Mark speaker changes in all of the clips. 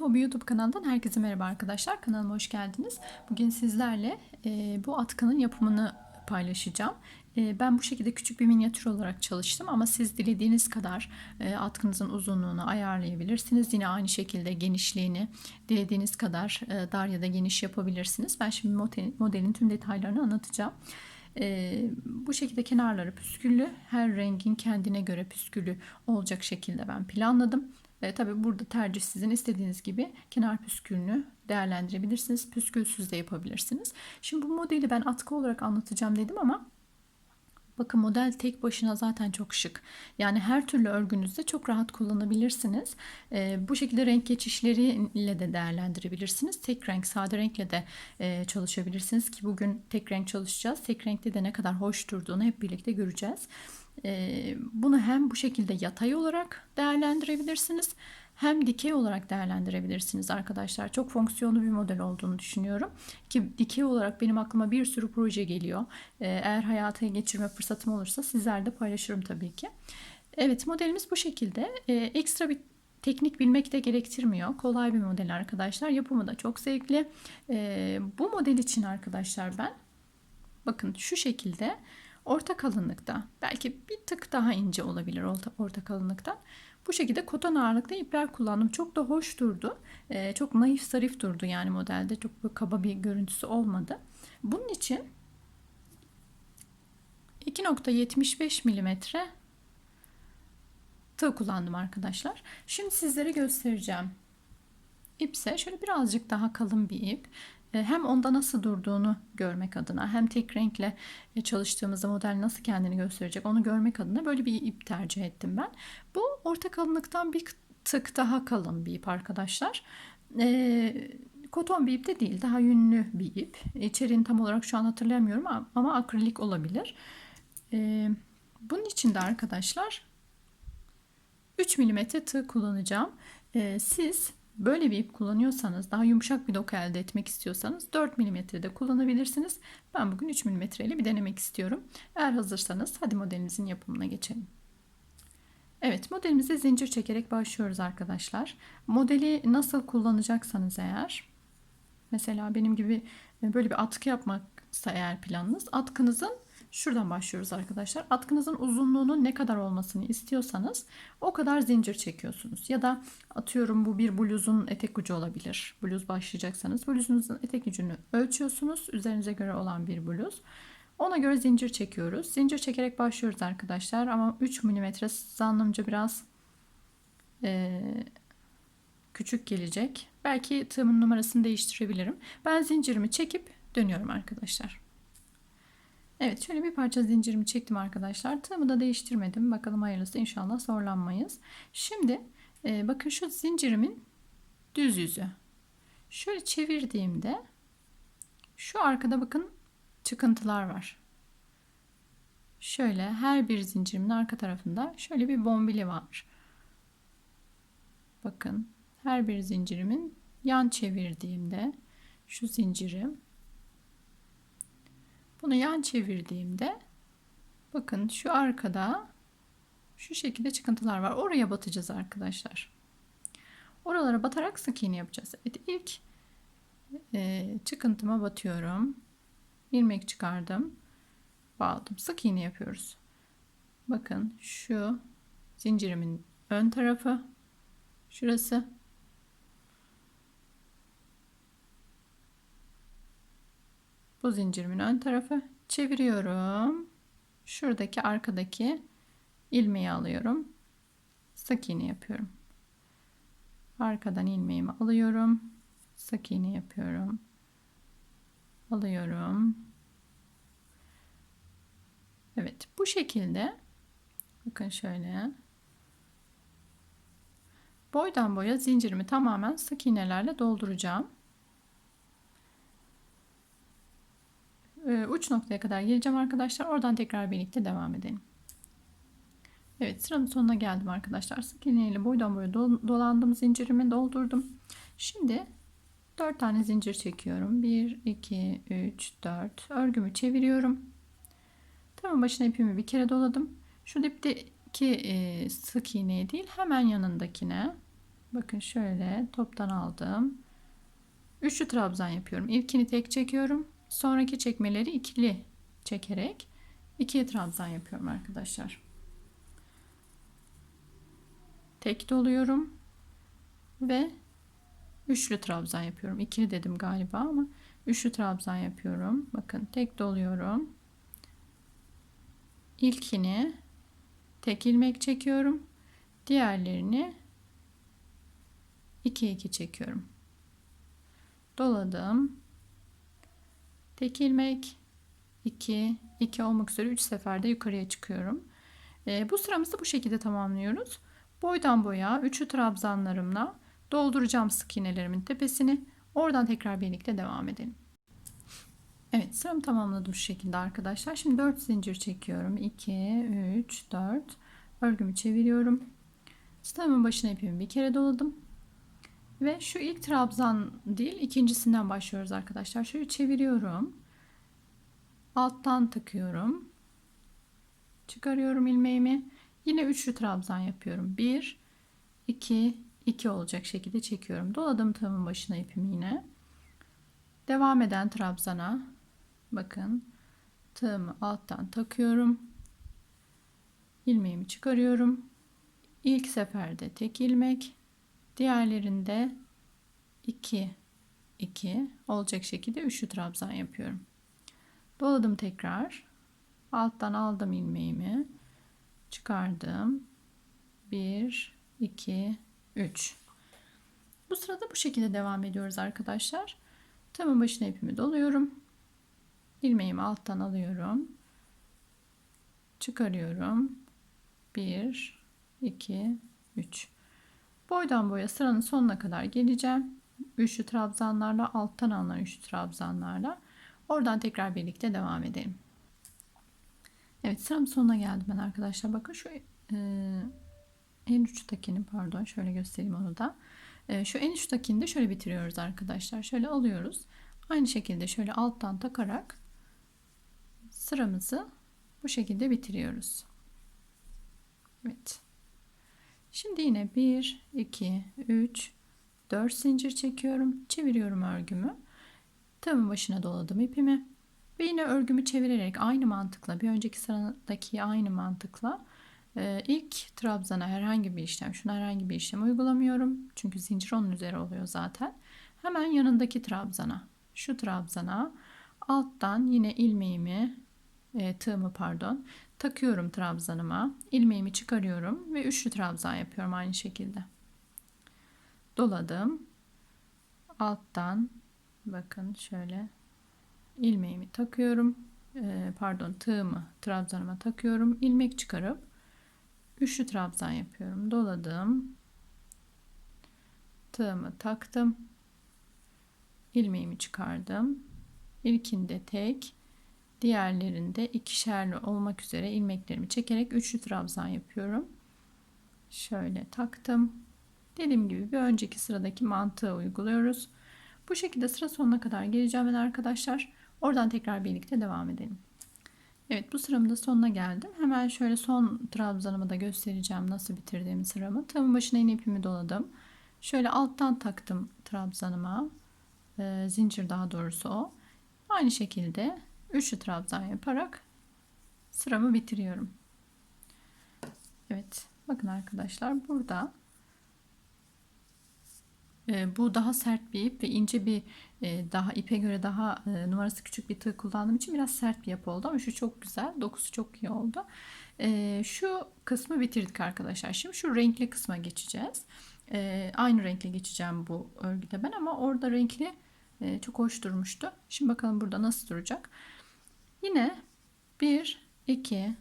Speaker 1: Elif Hobi YouTube kanalından herkese merhaba arkadaşlar. Kanalıma hoş geldiniz. Bugün sizlerle e, bu atkının yapımını paylaşacağım. E, ben bu şekilde küçük bir minyatür olarak çalıştım ama siz dilediğiniz kadar e, atkınızın uzunluğunu ayarlayabilirsiniz. Yine aynı şekilde genişliğini dilediğiniz kadar e, dar ya da geniş yapabilirsiniz. Ben şimdi model, modelin tüm detaylarını anlatacağım. E, bu şekilde kenarları püsküllü, her rengin kendine göre püskülü olacak şekilde ben planladım. E, tabii burada tercih sizin istediğiniz gibi kenar püskülünü değerlendirebilirsiniz. Püskülsüz de yapabilirsiniz. Şimdi bu modeli ben atkı olarak anlatacağım dedim ama Bakın model tek başına zaten çok şık. Yani her türlü örgünüzde çok rahat kullanabilirsiniz. E, bu şekilde renk geçişleriyle de değerlendirebilirsiniz. Tek renk, sade renkle de e, çalışabilirsiniz ki bugün tek renk çalışacağız. Tek renkte de ne kadar hoş durduğunu hep birlikte göreceğiz. Bunu hem bu şekilde yatay olarak değerlendirebilirsiniz hem dikey olarak değerlendirebilirsiniz arkadaşlar. Çok fonksiyonlu bir model olduğunu düşünüyorum. Ki dikey olarak benim aklıma bir sürü proje geliyor. Eğer hayata geçirme fırsatım olursa sizlerle paylaşırım tabii ki. Evet modelimiz bu şekilde. Ee, ekstra bir teknik bilmek de gerektirmiyor. Kolay bir model arkadaşlar. Yapımı da çok zevkli. Bu model için arkadaşlar ben bakın şu şekilde orta kalınlıkta belki bir tık daha ince olabilir orta, orta kalınlıktan bu şekilde koton ağırlıklı ipler kullandım. Çok da hoş durdu. Ee, çok naif zarif durdu yani modelde. Çok kaba bir görüntüsü olmadı. Bunun için 2.75 milimetre tığ kullandım arkadaşlar. Şimdi sizlere göstereceğim. İpse şöyle birazcık daha kalın bir ip. E, hem onda nasıl durduğunu görmek adına hem tek renkle e, çalıştığımızda model nasıl kendini gösterecek onu görmek adına böyle bir ip tercih ettim ben. Bu orta kalınlıktan bir tık daha kalın bir ip arkadaşlar. E, koton bir ip de değil daha yünlü bir ip. İçeriğini tam olarak şu an hatırlayamıyorum ama akrilik olabilir. bunun için de arkadaşlar 3 mm tığ kullanacağım. siz Böyle bir ip kullanıyorsanız, daha yumuşak bir doku elde etmek istiyorsanız 4 mm de kullanabilirsiniz. Ben bugün 3 mm ile bir denemek istiyorum. Eğer hazırsanız hadi modelimizin yapımına geçelim. Evet modelimize zincir çekerek başlıyoruz arkadaşlar. Modeli nasıl kullanacaksanız eğer mesela benim gibi böyle bir atkı yapmaksa eğer planınız atkınızın Şuradan başlıyoruz arkadaşlar. Atkınızın uzunluğunun ne kadar olmasını istiyorsanız o kadar zincir çekiyorsunuz. Ya da atıyorum bu bir bluzun etek ucu olabilir. Bluz başlayacaksanız bluzunuzun etek ucunu ölçüyorsunuz. Üzerinize göre olan bir bluz. Ona göre zincir çekiyoruz. Zincir çekerek başlıyoruz arkadaşlar. Ama 3 mm zannımca biraz e, küçük gelecek. Belki tığımın numarasını değiştirebilirim. Ben zincirimi çekip dönüyorum arkadaşlar. Evet şöyle bir parça zincirimi çektim arkadaşlar. Tığımı da değiştirmedim. Bakalım hayırlısı inşallah zorlanmayız. Şimdi e, bakın şu zincirimin düz yüzü. Şöyle çevirdiğimde şu arkada bakın çıkıntılar var. Şöyle her bir zincirimin arka tarafında şöyle bir bombili var. Bakın her bir zincirimin yan çevirdiğimde şu zincirim bunu yan çevirdiğimde bakın şu arkada şu şekilde çıkıntılar var. Oraya batacağız arkadaşlar. Oralara batarak sık iğne yapacağız. Evet ilk e, çıkıntıma batıyorum. ilmek çıkardım. Bağladım. Sık iğne yapıyoruz. Bakın şu zincirimin ön tarafı şurası bu zincirimin ön tarafı çeviriyorum. Şuradaki arkadaki ilmeği alıyorum. Sık iğne yapıyorum. Arkadan ilmeğimi alıyorum. Sık iğne yapıyorum. Alıyorum. Evet, bu şekilde bakın şöyle boydan boya zincirimi tamamen sık iğnelerle dolduracağım. Ee, uç noktaya kadar geleceğim arkadaşlar. Oradan tekrar birlikte devam edelim. Evet sıranın sonuna geldim arkadaşlar. Sık iğneyle boydan boya dolandım. Zincirimi doldurdum. Şimdi 4 tane zincir çekiyorum. 1, 2, 3, 4. Örgümü çeviriyorum. Tamam başına ipimi bir kere doladım. Şu dipteki e, sık iğneye değil hemen yanındakine Bakın şöyle toptan aldım. Üçlü trabzan yapıyorum. İlkini tek çekiyorum. Sonraki çekmeleri ikili çekerek ikiye trabzan yapıyorum arkadaşlar. Tek doluyorum ve üçlü trabzan yapıyorum. İkili dedim galiba ama üçlü trabzan yapıyorum. Bakın tek doluyorum. İlkini tek ilmek çekiyorum. Diğerlerini 2 2 çekiyorum. Doladım. Tek ilmek 2 2 olmak üzere 3 seferde yukarıya çıkıyorum. E, bu sıramızı bu şekilde tamamlıyoruz. Boydan boya üçlü trabzanlarımla dolduracağım sık iğnelerimin tepesini. Oradan tekrar birlikte devam edelim. Evet sıramı tamamladım şu şekilde arkadaşlar. Şimdi 4 zincir çekiyorum. 2, 3, 4. Örgümü çeviriyorum. Sıramın başına ipimi bir kere doladım. Ve şu ilk trabzan değil ikincisinden başlıyoruz arkadaşlar. Şöyle çeviriyorum. Alttan takıyorum. Çıkarıyorum ilmeğimi. Yine üçlü trabzan yapıyorum. 1, 2, 2 olacak şekilde çekiyorum. Doladım tığımın başına ipimi yine. Devam eden trabzana bakın tığımı alttan takıyorum. ilmeğimi çıkarıyorum. İlk seferde tek ilmek, diğerlerinde 2 2 olacak şekilde üçlü trabzan yapıyorum. Doladım tekrar. Alttan aldım ilmeğimi. Çıkardım. 1 2 3 Bu sırada bu şekilde devam ediyoruz arkadaşlar. Tığımın başına ipimi doluyorum. ilmeğimi alttan alıyorum. Çıkarıyorum. 1 2 3 Boydan boya sıranın sonuna kadar geleceğim. Üçlü trabzanlarla alttan alınan üçlü trabzanlarla oradan tekrar birlikte devam edelim. Evet sıram sonuna geldim ben arkadaşlar. Bakın şu e, en uçtakini pardon şöyle göstereyim onu da. E, şu en uçtakini de şöyle bitiriyoruz arkadaşlar. Şöyle alıyoruz. Aynı şekilde şöyle alttan takarak sıramızı bu şekilde bitiriyoruz. Evet. Şimdi yine 1, 2, 3, 4 zincir çekiyorum. Çeviriyorum örgümü. Tığımın başına doladım ipimi. Ve yine örgümü çevirerek aynı mantıkla bir önceki sıradaki aynı mantıkla e, ilk trabzana herhangi bir işlem, şuna herhangi bir işlem uygulamıyorum. Çünkü zincir onun üzeri oluyor zaten. Hemen yanındaki trabzana, şu trabzana alttan yine ilmeğimi, e, tığımı pardon, takıyorum trabzanıma. ilmeğimi çıkarıyorum ve üçlü trabzan yapıyorum aynı şekilde. Doladım. Alttan bakın şöyle ilmeğimi takıyorum. E, pardon tığımı trabzanıma takıyorum. ilmek çıkarıp üçlü trabzan yapıyorum. Doladım. Tığımı taktım. ilmeğimi çıkardım. İlkinde tek, diğerlerinde ikişerli olmak üzere ilmeklerimi çekerek üçlü trabzan yapıyorum. Şöyle taktım. Dediğim gibi bir önceki sıradaki mantığı uyguluyoruz. Bu şekilde sıra sonuna kadar geleceğim ben arkadaşlar. Oradan tekrar birlikte devam edelim. Evet bu sıramın da sonuna geldim. Hemen şöyle son trabzanımı da göstereceğim nasıl bitirdiğimi sıramı. Tığımın başına yine ipimi doladım. Şöyle alttan taktım trabzanıma. E, zincir daha doğrusu o. Aynı şekilde üçlü trabzan yaparak sıramı bitiriyorum. Evet bakın arkadaşlar burada e, bu daha sert bir ip ve ince bir e, daha ipe göre daha e, numarası küçük bir tığ kullandığım için biraz sert bir yapı oldu ama şu çok güzel dokusu çok iyi oldu. Şu kısmı bitirdik arkadaşlar. Şimdi şu renkli kısma geçeceğiz. Aynı renkle geçeceğim bu örgüde ben ama orada renkli çok hoş durmuştu. Şimdi bakalım burada nasıl duracak. Yine 1, 2,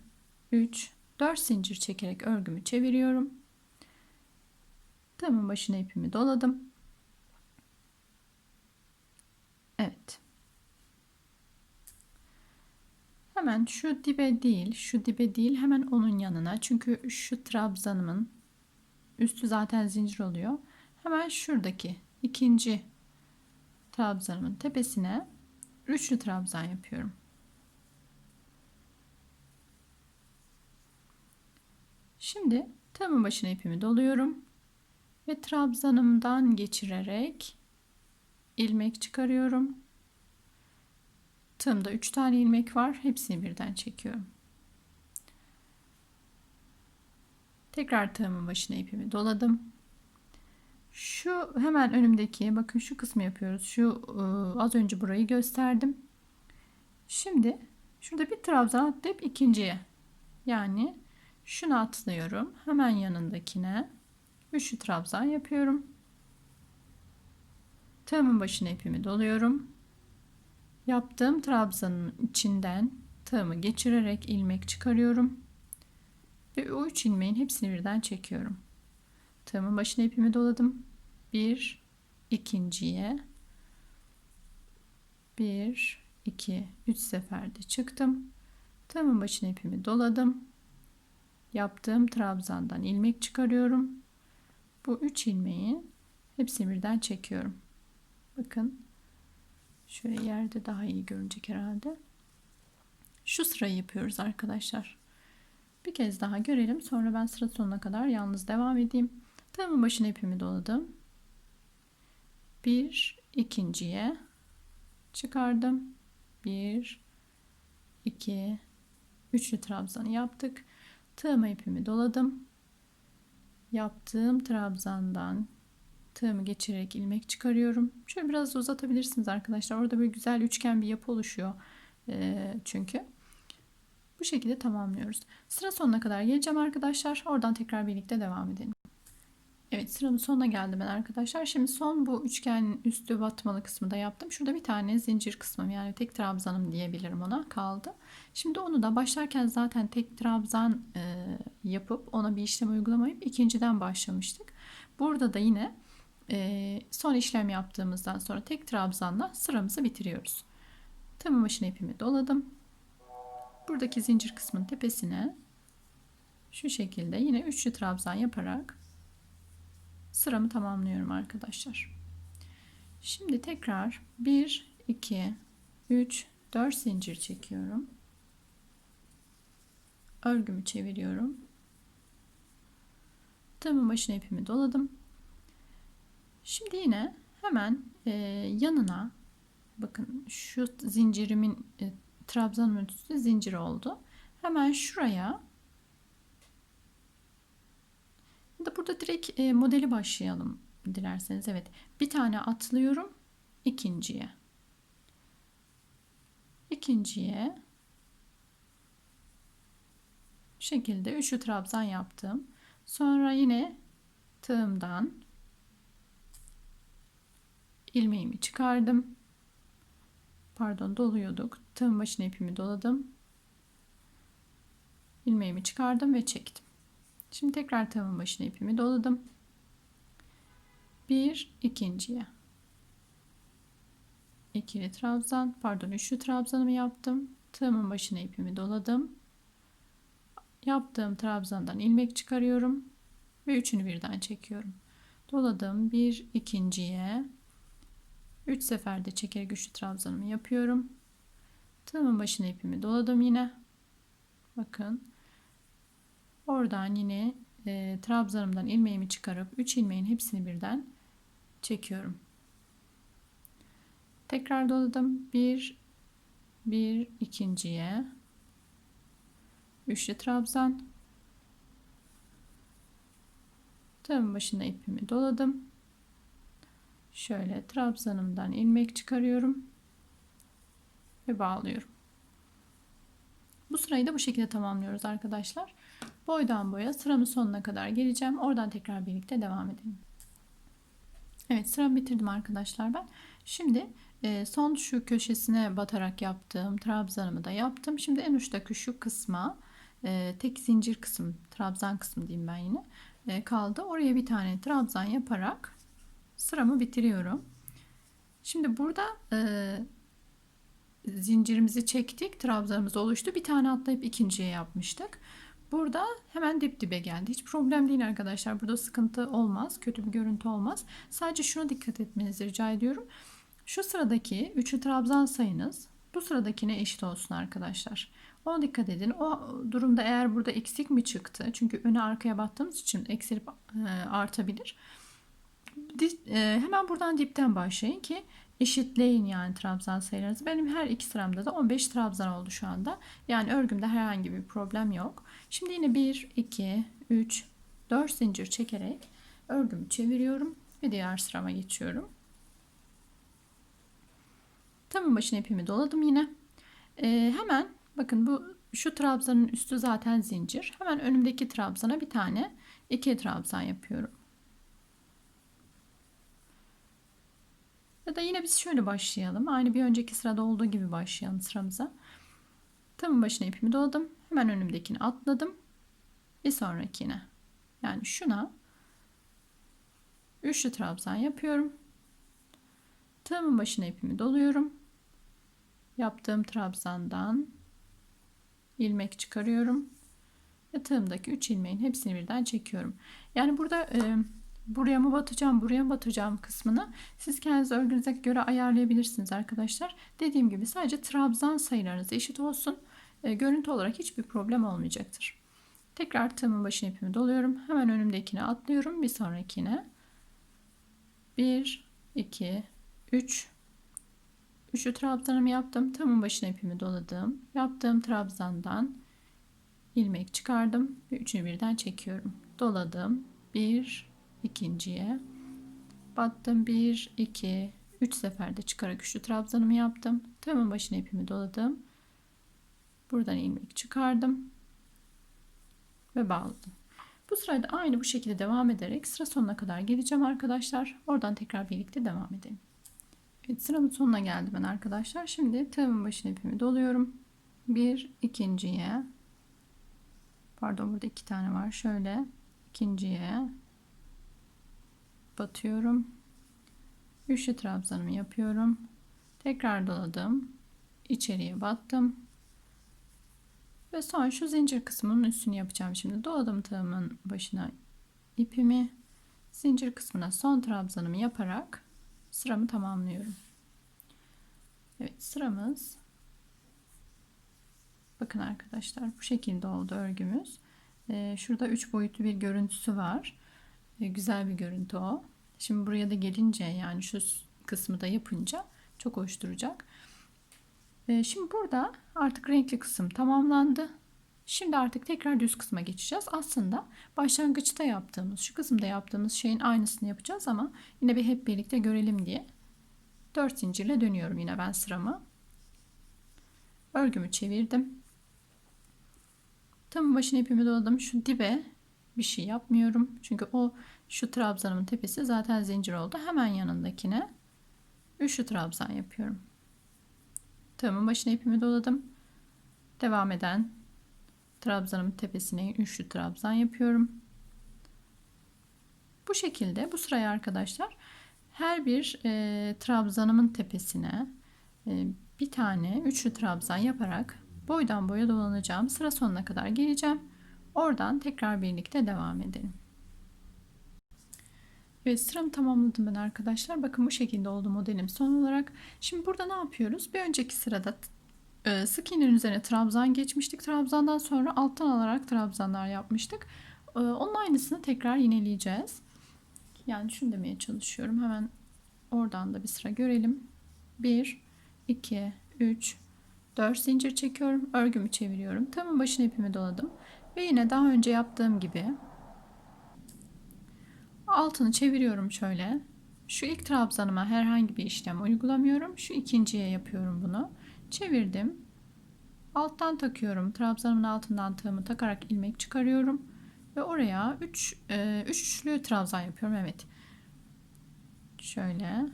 Speaker 1: 3, 4 zincir çekerek örgümü çeviriyorum. Tığımın başına ipimi doladım. Evet. Hemen şu dibe değil, şu dibe değil hemen onun yanına. Çünkü şu trabzanımın üstü zaten zincir oluyor. Hemen şuradaki ikinci trabzanımın tepesine üçlü trabzan yapıyorum. Şimdi tığımın başına ipimi doluyorum. ve trabzanımdan geçirerek ilmek çıkarıyorum. Tığımda 3 tane ilmek var. Hepsini birden çekiyorum. Tekrar tığımın başına ipimi doladım. Şu hemen önümdeki bakın şu kısmı yapıyoruz. Şu ıı, az önce burayı gösterdim. Şimdi şurada bir trabzan atlayıp ikinciye yani şunu atlıyorum. Hemen yanındakine üçlü trabzan yapıyorum. Tığımın başına ipimi doluyorum. Yaptığım trabzanın içinden tığımı geçirerek ilmek çıkarıyorum. Ve o üç ilmeğin hepsini birden çekiyorum. Tığımın başına ipimi doladım. Bir, ikinciye, bir, iki, üç seferde çıktım. Tığımın başına ipimi doladım. Yaptığım trabzandan ilmek çıkarıyorum. Bu üç ilmeği hepsini birden çekiyorum. Bakın şöyle yerde daha iyi görünecek herhalde. Şu sırayı yapıyoruz arkadaşlar. Bir kez daha görelim. Sonra ben sıra sonuna kadar yalnız devam edeyim. Tığımın başına ipimi doladım. Bir ikinciye çıkardım. Bir iki üçlü trabzanı yaptık. Tığıma ipimi doladım. Yaptığım trabzandan tığımı geçirerek ilmek çıkarıyorum. Şöyle biraz uzatabilirsiniz arkadaşlar. Orada böyle güzel üçgen bir yapı oluşuyor. Ee, çünkü. Bu şekilde tamamlıyoruz. Sıra sonuna kadar geleceğim arkadaşlar. Oradan tekrar birlikte devam edelim. Evet sıramın sonuna geldim ben arkadaşlar. Şimdi son bu üçgenin üstü batmalı kısmı da yaptım. Şurada bir tane zincir kısmım yani tek trabzanım diyebilirim ona kaldı. Şimdi onu da başlarken zaten tek trabzan e, yapıp ona bir işlem uygulamayıp ikinciden başlamıştık. Burada da yine e, son işlem yaptığımızdan sonra tek trabzanla sıramızı bitiriyoruz. Tığımın başına ipimi doladım. Buradaki zincir kısmın tepesine şu şekilde yine üçlü trabzan yaparak sıramı tamamlıyorum arkadaşlar. Şimdi tekrar 1 2 3 4 zincir çekiyorum. Örgümü çeviriyorum. Tığımın başına ipimi doladım. Şimdi yine hemen e, yanına bakın şu zincirimin e, trabzanın üstü zincir oldu. Hemen şuraya da burada direkt e, modeli başlayalım dilerseniz. Evet. Bir tane atlıyorum ikinciye. İkinciye bu şekilde üçlü trabzan yaptım. Sonra yine tığımdan ilmeğimi çıkardım. Pardon doluyorduk. Tığın başına ipimi doladım. ilmeğimi çıkardım ve çektim. Şimdi tekrar tığımın başına ipimi doladım. Bir ikinciye. ikili trabzan pardon üçlü trabzanımı yaptım. Tığımın başına ipimi doladım. Yaptığım trabzandan ilmek çıkarıyorum ve üçünü birden çekiyorum. Doladım bir ikinciye 3 seferde çeker güçlü trabzanımı yapıyorum. Tığımın başına ipimi doladım yine. Bakın. Oradan yine e, trabzanımdan ilmeğimi çıkarıp 3 ilmeğin hepsini birden çekiyorum. Tekrar doladım. 1 1 ikinciye üçlü trabzan tığımın başına ipimi doladım. Şöyle trabzanımdan ilmek çıkarıyorum ve bağlıyorum. Bu sırayı da bu şekilde tamamlıyoruz arkadaşlar. Boydan boya sıramın sonuna kadar geleceğim. Oradan tekrar birlikte devam edelim. Evet sıramı bitirdim arkadaşlar ben. Şimdi e, son şu köşesine batarak yaptığım trabzanımı da yaptım. Şimdi en uçtaki şu kısma e, tek zincir kısım trabzan kısmı diyeyim ben yine e, kaldı. Oraya bir tane trabzan yaparak sıramı bitiriyorum. Şimdi burada zincirimizi çektik. Trabzanımız oluştu. Bir tane atlayıp ikinciye yapmıştık. Burada hemen dip dibe geldi. Hiç problem değil arkadaşlar. Burada sıkıntı olmaz. Kötü bir görüntü olmaz. Sadece şuna dikkat etmenizi rica ediyorum. Şu sıradaki üçlü trabzan sayınız bu sıradakine eşit olsun arkadaşlar. Ona dikkat edin. O durumda eğer burada eksik mi çıktı? Çünkü öne arkaya battığımız için eksilip e, artabilir. E, hemen buradan dipten başlayın ki eşitleyin yani trabzan sayılarınızı. Benim her iki sıramda da 15 trabzan oldu şu anda. Yani örgümde herhangi bir problem yok. Şimdi yine 1, 2, 3, 4 zincir çekerek örgümü çeviriyorum ve diğer sırama geçiyorum. Tamın başına ipimi doladım yine. Ee, hemen bakın bu şu trabzanın üstü zaten zincir. Hemen önümdeki trabzana bir tane iki trabzan yapıyorum. Ya da yine biz şöyle başlayalım. Aynı bir önceki sırada olduğu gibi başlayalım sıramıza. Tamın başına ipimi doladım. Hemen önümdekini atladım. Bir sonrakine. Yani şuna üçlü trabzan yapıyorum. Tığımın başına ipimi doluyorum. Yaptığım trabzandan ilmek çıkarıyorum. Ve tığımdaki 3 ilmeğin hepsini birden çekiyorum. Yani burada e, buraya mı batacağım, buraya mı batacağım kısmını siz kendiniz örgünüze göre ayarlayabilirsiniz arkadaşlar. Dediğim gibi sadece trabzan sayılarınız eşit olsun. E, görüntü olarak hiçbir problem olmayacaktır. Tekrar tığımın başına ipimi doluyorum. Hemen önümdekine atlıyorum. Bir sonrakine. 1, 2, 3. Üçlü trabzanımı yaptım. Tığımın başına ipimi doladım. Yaptığım trabzandan ilmek çıkardım ve üçünü birden çekiyorum. Doladım. Bir, ikinciye battım. Bir, iki, üç seferde çıkarak üçlü trabzanımı yaptım. Tığımın başına ipimi doladım. Buradan ilmek çıkardım ve bağladım. Bu sırada aynı bu şekilde devam ederek sıra sonuna kadar geleceğim arkadaşlar. Oradan tekrar birlikte devam edelim. Evet sıramın sonuna geldim ben arkadaşlar. Şimdi tığımın başına ipimi doluyorum. Bir ikinciye pardon burada iki tane var. Şöyle ikinciye batıyorum. Üçlü trabzanımı yapıyorum. Tekrar doladım. İçeriye battım. Ve son şu zincir kısmının üstünü yapacağım şimdi. Doladım tığımın başına ipimi. Zincir kısmına son trabzanımı yaparak sıramı tamamlıyorum. Evet sıramız bakın arkadaşlar bu şekilde oldu örgümüz. Ee, şurada üç boyutlu bir görüntüsü var. Ee, güzel bir görüntü o. Şimdi buraya da gelince yani şu kısmı da yapınca çok hoş duracak. Ee, şimdi burada artık renkli kısım tamamlandı. Şimdi artık tekrar düz kısma geçeceğiz. Aslında başlangıçta yaptığımız, şu kısımda yaptığımız şeyin aynısını yapacağız ama yine bir hep birlikte görelim diye 4 zincirle dönüyorum yine ben sıramı. Örgümü çevirdim. Tam başına ipimi doladım. Şu dibe bir şey yapmıyorum. Çünkü o şu trabzanımın tepesi zaten zincir oldu. Hemen yanındakine üçlü trabzan yapıyorum. Tığımın başına ipimi doladım. Devam eden trabzanımın tepesine üçlü trabzan yapıyorum. Bu şekilde bu sırayı arkadaşlar her bir e, trabzanımın tepesine e, bir tane üçlü trabzan yaparak boydan boya dolanacağım. Sıra sonuna kadar geleceğim. Oradan tekrar birlikte devam edelim. Evet sıramı tamamladım ben arkadaşlar. Bakın bu şekilde oldu modelim son olarak. Şimdi burada ne yapıyoruz? Bir önceki sırada e, sık iğnenin üzerine trabzan geçmiştik. Trabzandan sonra alttan alarak trabzanlar yapmıştık. E, onun aynısını tekrar yineleyeceğiz. Yani şunu demeye çalışıyorum. Hemen oradan da bir sıra görelim. 1, 2, 3, 4 zincir çekiyorum. Örgümü çeviriyorum. Tığımın başına ipimi doladım. Ve yine daha önce yaptığım gibi altını çeviriyorum şöyle. Şu ilk trabzanıma herhangi bir işlem uygulamıyorum. Şu ikinciye yapıyorum bunu. Çevirdim. Alttan takıyorum. Trabzanımın altından tığımı takarak ilmek çıkarıyorum. Ve oraya 3 e, üçlü trabzan yapıyorum. Evet. Şöyle.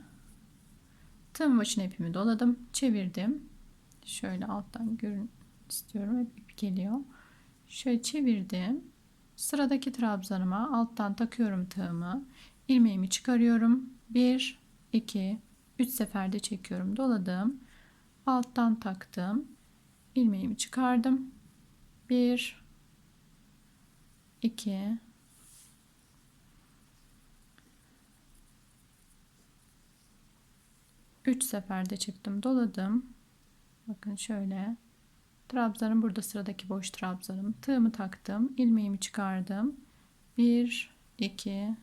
Speaker 1: Tığım başına ipimi doladım. Çevirdim. Şöyle alttan görün istiyorum. Hep ip geliyor. Şöyle çevirdim. Sıradaki trabzanıma alttan takıyorum tığımı. ilmeğimi çıkarıyorum. 1 2 3 seferde çekiyorum. Doladım. Alttan taktım. ilmeğimi çıkardım. 1 2 3 seferde çıktım. Doladım. Bakın şöyle. Trabzanım burada sıradaki boş trabzanım. Tığımı taktım. ilmeğimi çıkardım. 1 2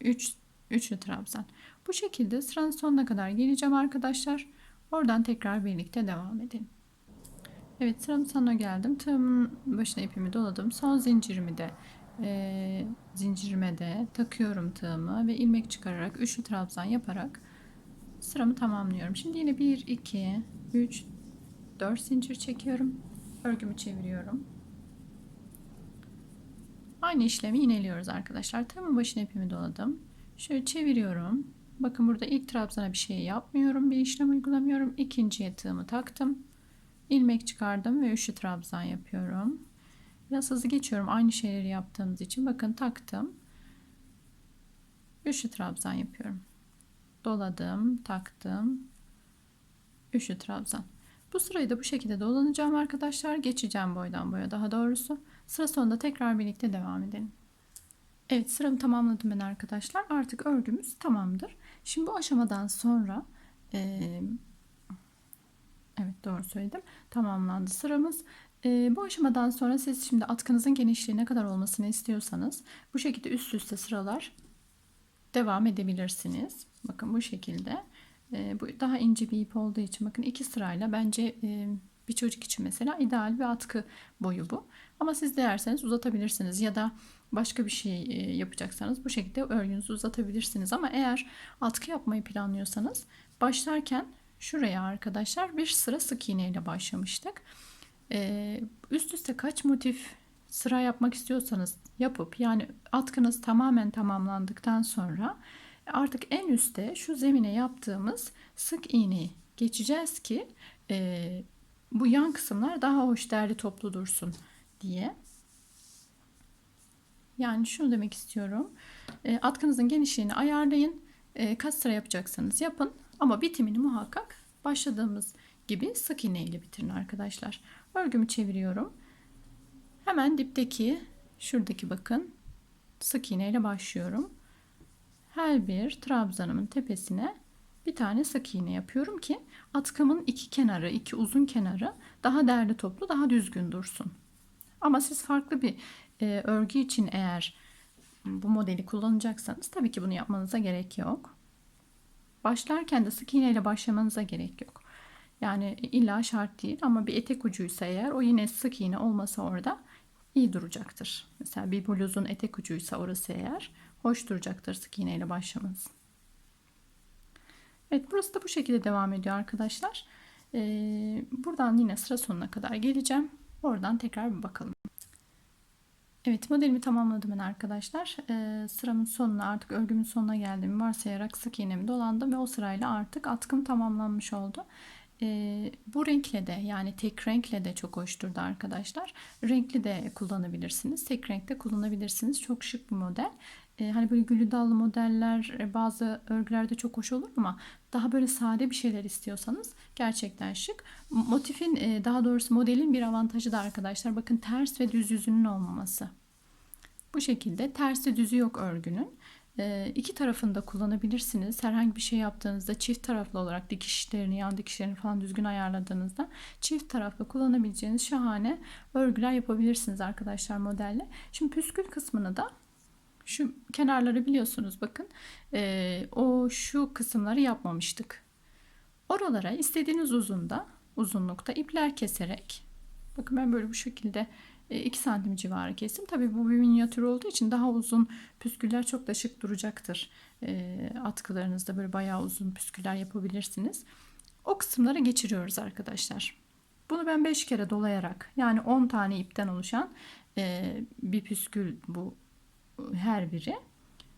Speaker 1: 3 üçlü trabzan. Bu şekilde sıranın sonuna kadar geleceğim arkadaşlar. Oradan tekrar birlikte devam edelim. Evet sıramın sonuna geldim. Tığımın başına ipimi doladım. Son zincirimi de e, zincirime de takıyorum tığımı ve ilmek çıkararak üçlü trabzan yaparak sıramı tamamlıyorum. Şimdi yine 1 2 3 4 zincir çekiyorum. Örgümü çeviriyorum. Aynı işlemi yineliyoruz arkadaşlar. Tığımın başına ipimi doladım. Şöyle çeviriyorum. Bakın burada ilk trabzana bir şey yapmıyorum. Bir işlem uygulamıyorum. İkinciye tığımı taktım. ilmek çıkardım ve üçlü trabzan yapıyorum. Biraz hızlı geçiyorum aynı şeyleri yaptığımız için. Bakın taktım. Üçlü trabzan yapıyorum. Doladım, taktım. Üçlü trabzan. Bu sırayı da bu şekilde dolanacağım arkadaşlar. Geçeceğim boydan boya daha doğrusu. Sıra sonunda tekrar birlikte devam edelim. Evet sıramı tamamladım ben arkadaşlar. Artık örgümüz tamamdır. Şimdi bu aşamadan sonra e, evet doğru söyledim. Tamamlandı sıramız. E, bu aşamadan sonra siz şimdi atkınızın genişliği ne kadar olmasını istiyorsanız bu şekilde üst üste sıralar devam edebilirsiniz. Bakın bu şekilde. E, bu daha ince bir ip olduğu için bakın iki sırayla bence e, bir çocuk için mesela ideal bir atkı boyu bu. Ama siz dilerseniz uzatabilirsiniz ya da başka bir şey e, yapacaksanız bu şekilde örgünüzü uzatabilirsiniz. Ama eğer atkı yapmayı planlıyorsanız başlarken şuraya arkadaşlar bir sıra sık iğne ile başlamıştık. E, üst üste kaç motif sıra yapmak istiyorsanız yapıp yani atkınız tamamen tamamlandıktan sonra artık en üstte şu zemine yaptığımız sık iğneyi geçeceğiz ki e, bu yan kısımlar daha hoş derli toplu dursun diye. Yani şunu demek istiyorum. E, atkınızın genişliğini ayarlayın. E, kaç sıra yapacaksanız yapın. Ama bitimini muhakkak başladığımız gibi sık iğne ile bitirin arkadaşlar. Örgümü çeviriyorum. Hemen dipteki şuradaki bakın sık iğne ile başlıyorum. Her bir trabzanımın tepesine bir tane sık iğne yapıyorum ki atkımın iki kenarı, iki uzun kenarı daha değerli toplu, daha düzgün dursun. Ama siz farklı bir e, örgü için eğer bu modeli kullanacaksanız tabii ki bunu yapmanıza gerek yok. Başlarken de sık iğne ile başlamanıza gerek yok. Yani illa şart değil ama bir etek ucuysa eğer o yine sık iğne olmasa orada iyi duracaktır. Mesela bir bluzun etek ucuysa orası eğer hoş duracaktır sık iğne ile başlamanız. Evet burası da bu şekilde devam ediyor arkadaşlar. Ee, buradan yine sıra sonuna kadar geleceğim. Oradan tekrar bir bakalım. Evet modelimi tamamladım ben arkadaşlar. Ee, sıramın sonuna artık örgümün sonuna geldim. Varsayarak sık iğnemi dolandım ve o sırayla artık atkım tamamlanmış oldu. Ee, bu renkle de yani tek renkle de çok hoş durdu arkadaşlar. Renkli de kullanabilirsiniz. Tek renkte kullanabilirsiniz. Çok şık bir model. Ee, hani böyle gülü dallı modeller e, bazı örgülerde çok hoş olur ama daha böyle sade bir şeyler istiyorsanız gerçekten şık. Motifin e, daha doğrusu modelin bir avantajı da arkadaşlar bakın ters ve düz yüzünün olmaması. Bu şekilde tersi düzü yok örgünün. E, iki tarafını da kullanabilirsiniz. Herhangi bir şey yaptığınızda çift taraflı olarak dikişlerini, yan dikişlerini falan düzgün ayarladığınızda çift taraflı kullanabileceğiniz şahane örgüler yapabilirsiniz arkadaşlar modelle. Şimdi püskül kısmını da şu kenarları biliyorsunuz bakın e, o şu kısımları yapmamıştık. Oralara istediğiniz uzunda uzunlukta ipler keserek bakın ben böyle bu şekilde 2 santim civarı kesim. Tabii bu bir minyatür olduğu için daha uzun püsküller çok da şık duracaktır. E, atkılarınızda böyle bayağı uzun püsküller yapabilirsiniz. O kısımlara geçiriyoruz arkadaşlar. Bunu ben 5 kere dolayarak yani 10 tane ipten oluşan e, bir püskül bu her biri.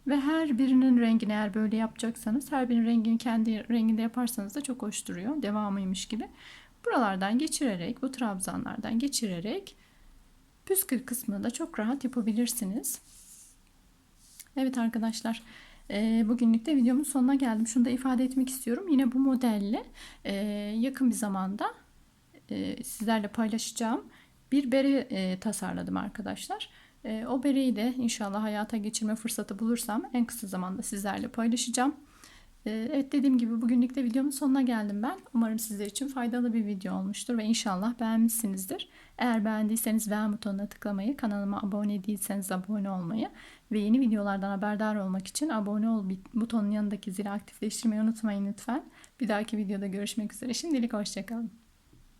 Speaker 1: Ve her birinin rengini eğer böyle yapacaksanız her birinin rengini kendi renginde yaparsanız da çok hoş duruyor. Devamıymış gibi. Buralardan geçirerek bu trabzanlardan geçirerek püskül kısmını da çok rahat yapabilirsiniz. Evet arkadaşlar bugünlük de videomun sonuna geldim. Şunu da ifade etmek istiyorum. Yine bu modelle yakın bir zamanda sizlerle paylaşacağım bir bere tasarladım arkadaşlar. E, o bereyi de inşallah hayata geçirme fırsatı bulursam en kısa zamanda sizlerle paylaşacağım. Ee, Evet dediğim gibi bugünlük de videomun sonuna geldim ben. Umarım sizler için faydalı bir video olmuştur ve inşallah beğenmişsinizdir. Eğer beğendiyseniz beğen butonuna tıklamayı, kanalıma abone değilseniz abone olmayı ve yeni videolardan haberdar olmak için abone ol butonun yanındaki zili aktifleştirmeyi unutmayın lütfen. Bir dahaki videoda görüşmek üzere. Şimdilik hoşçakalın.